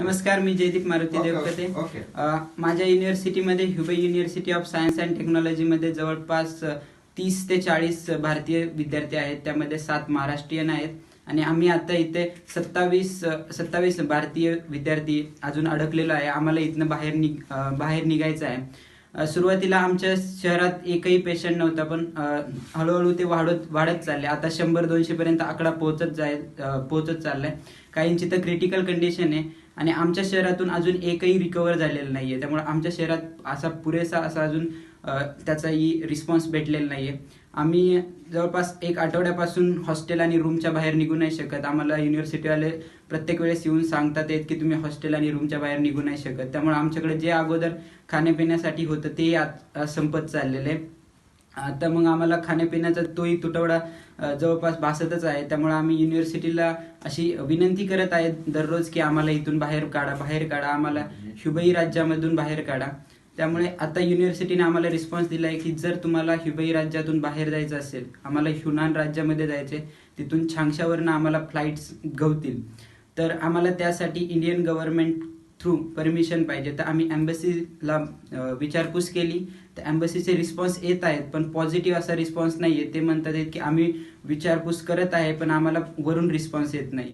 नमस्कार मी जयदीप मारुती देवकते. माझ्या युनिव्हर्सिटीमध्ये Hubei university of science and टेक्नॉलॉजीमध्ये जवळपास तीस ते चाळीस भारतीय विद्यार्थी आहेत. त्यामध्ये सात महाराष्ट्रीयन आहेत. आणि आम्ही आता इथे सत्तावीस सत्तावीस भारतीय विद्यार्थी अजून अडकलेलो आहे. आम्हाला इथनं बाहेर अ, बाहेर निघायचं आहे. सुरुवातीला आमच्या शहरात एकही पेशंट नव्हता पण हळूहळू ते वाढत वाढत चालले. आता शंभर दोनशे पर्यंत आकडा पोहोचत अ, पोहोचत चाललाय. काहींची तर क्रिटिकल कंडिशन आहे. आणि आमच्या शहरातून अजून एकही रिकवर झालेलं नाहीये. त्यामुळे आमच्या शहरात असा पुरेसा असा अजून त्याचाही रिस्पॉन्स भेटलेला नाहीये. आम्ही जवळपास एक आठवड्यापासून हॉस्टेल आणि रूमच्या बाहेर निघू नाही शकत. आम्हाला युनिव्हर्सिटीवाले प्रत्येक वेळेस येऊन सांगतात आहेत की तुम्ही हॉस्टेल आणि रूमच्या बाहेर निघू नाही शकत. त्यामुळे आमच्याकडे जे अगोदर खाण्यापिण्यासाठी होतं ते आत- संपत चाललेलं आहे. आता मग आम्हाला खाण्यापिण्याचा तोही तुटवडा जवळपास भासतच आहे. त्यामुळे आम्ही युनिव्हर्सिटीला अशी विनंती करत आहे दररोज की आम्हाला इथून बाहेर काढा बाहेर काढा. आम्हाला शुभई राज्यामधून बाहेर काढा. त्यामुळे आता युनिव्हर्सिटीने आम्हाला रिस्पॉन्स दिला आहे की जर तुम्हाला हुबई राज्यातून बाहेर जायचं असेल आम्हाला ह्युनान राज्यामध्ये जायचे तिथून छांगशावरनं आम्हाला फ्लाईट्स गवतील. तर आम्हाला त्यासाठी इंडियन गव्हर्नमेंट थ्रू परमिशन पाहिजे. तर आम्ही एम्बसीला विचारपूस केली. तर एम्बसीचे रिस्पॉन्स येत आहेत पण पॉझिटिव्ह असा रिस्पॉन्स नाही आहे ते म्हणतात आहेत की आम्ही विचारपूस करत आहे पण आम्हाला वरून रिस्पॉन्स येत नाही.